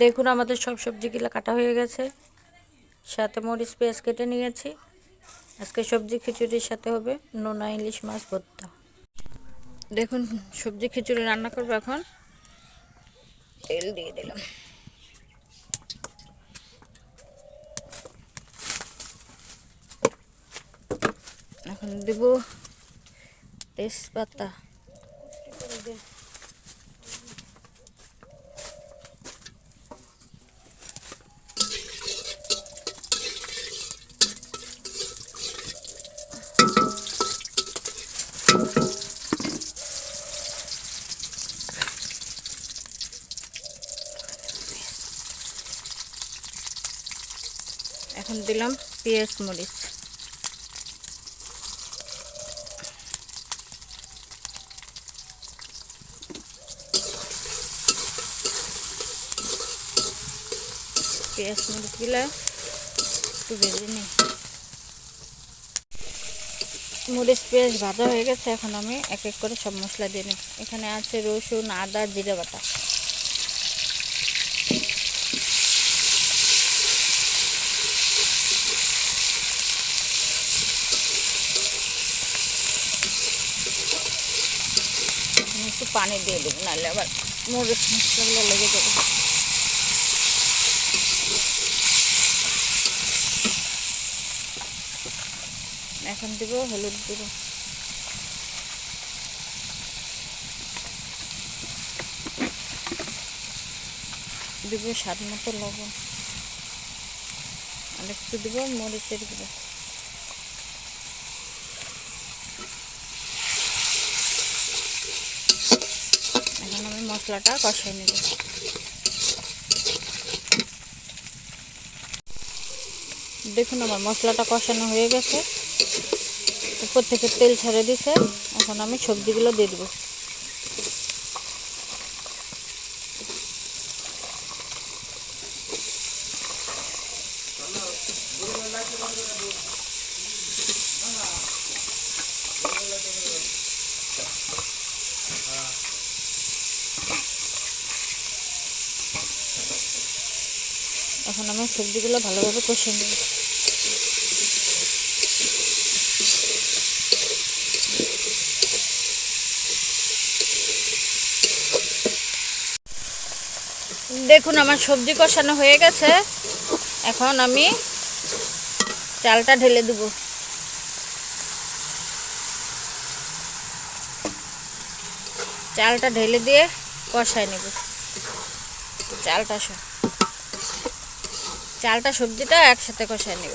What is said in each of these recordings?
দেখুন, আমাদের সব সবজিগুলো কাটা হয়ে গেছে। সাথে মরিচ, পেঁয়াজ কেটে নিয়েছি। আজকে সবজি খিচুড়ির সাথে হবে নোনা ইলিশ মাছ ভর্তা। দেখুন, সবজি খিচুড়ি রান্না করব এখন। তেল দিয়ে দিলাম। এখন দেব তেজপাতা। এখন দিলাম পেঁয়াজ মরিচ। পেঁয়াজ মরিচগুলো একটু ভেজে নিই। মরিচ পেঁয়াজ ভাজা হয়ে গেছে, এখন আমি এক এক করে সব মশলা দিয়ে নিই। এখানে আছে রসুন, আদা, জিরে বাটা এখন একটু পানি দিয়ে দেবো, নাহলে আবার মরিচ মশলাগুলো লেগে যাবে। এখন দিব, হলুদ গুঁড়ো দিব স্বাদ মতো লবণ। আর একটু দিব মরিচের গুঁড়ো এখন আমি মশলাটা কষাই নেব। দেখুন আমার মশলাটা কষানো হয়ে গেছে। উপর থেকে তেল ছেড়ে দিছে। এখন আমি সবজিগুলো দিয়ে দেবো। এখন আমি সবজিগুলো ভালোভাবে কষে নেব দেখুন, আমার সবজি কষানো হয়ে গেছে। এখন আমি চালটা ঢেলে দেব। চালটা ঢেলে দিয়ে কষায় নেব। চালটা সব। চালটা সবজিটা একসাথে কষায় নেব।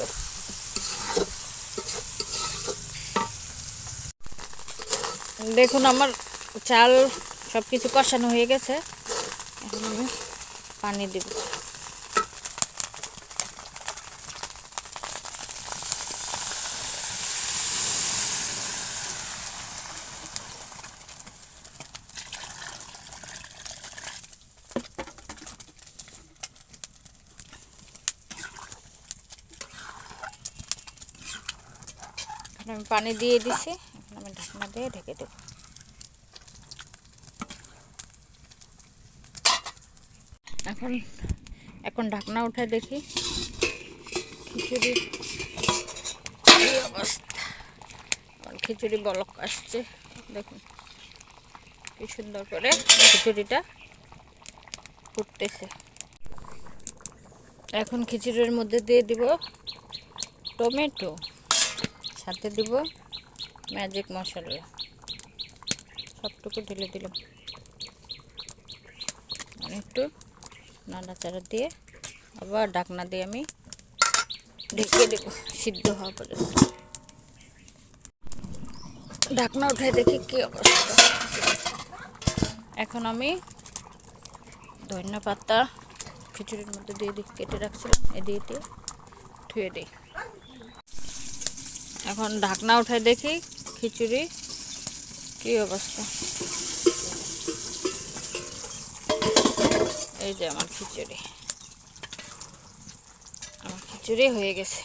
দেখুন আমার চাল সব কিছু কষানো হয়ে গেছে। এখন আমি পানি দেব। এখন আমি পানি দিয়ে দিছি। এখন আমি ঢাকনা দিয়ে ঢেকে দেব। এখন এখন ঢাকনা উঠায় দেখি খিচুড়ি অবস্থা। খিচুড়ি বলক আসছে। দেখুন কি সুন্দর করে খিচুড়িটা ফুটতেছে। এখন খিচুড়ির মধ্যে দিয়ে দিব টমেটো। সাথে দিব ম্যাজিক মশলা। সবটুকু ঢেলে দিলাম। একটু নাড়াচাড়া দিয়ে আবার ডাকনা দিয়ে আমি ঢেকে দেব, সিদ্ধ হওয়া পর্যন্ত। ঢাকনা উঠাই দেখি কি অবস্থা। এখন আমি ধনিয়া পাতা খিচুড়ির মধ্যে দিয়ে দিই, কেটে রাখছিলাম, এ দিয়ে দিয়ে ধুয়ে দিই। এখন ঢাকনা উঠাই দেখি, খিচুড়ি, কি অবস্থা? এই যে আমার খিচুড়ি। আমার খিচুড়ি হয়ে গেছে।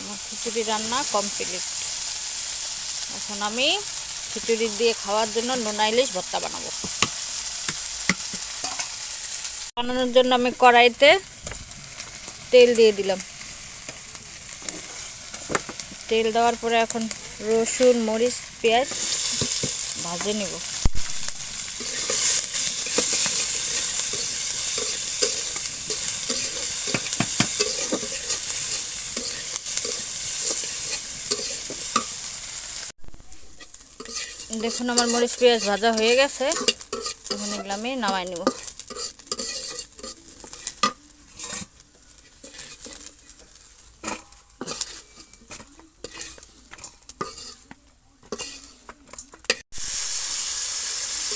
আমার খিচুড়ি রান্না কমপ্লিট এখন আমি খিচুড়ি দিয়ে খাওয়ার জন্য নোনা ইলিশ ভর্তা বানাবো। বানানোর জন্য আমি কড়াইতে তেল দিয়ে দিলাম। তেল দেওয়ার পরে এখন রসুন, মরিচ, পেঁয়াজ ভাজে নেব। দেখুন আমার মরিচ, পেঁয়াজ ভাজা হয়ে গেছে। এখন এগুলো আমি নামাই নেব।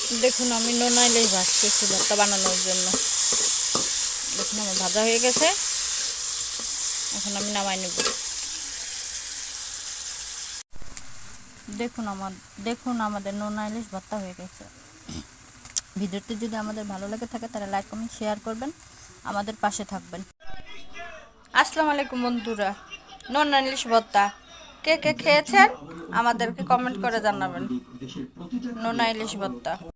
দেখুন, আমি নোনা ভাজতেছি ভর্তা বানানোর জন্য। দেখুন, আমার ভাজা হয়ে গেছে। এখন আমি নামাই নেব। দেখুন, আমার, দেখুন, আমাদের নোনা ইলিশ ভর্তা হয়ে গেছে। ভিডিওটি যদি আমাদের ভালো লাগে থাকে, তাহলে লাইক, কমেন্ট, শেয়ার করবেন। আমাদের পাশে থাকবেন। আসসালামু আলাইকুম, বন্ধুরা। নোনা ইলিশ ভর্তা। কে কে খেয়েছেন? আমাদেরকে কমেন্ট করে জানাবেন। নোনা ইলিশ ভর্তা।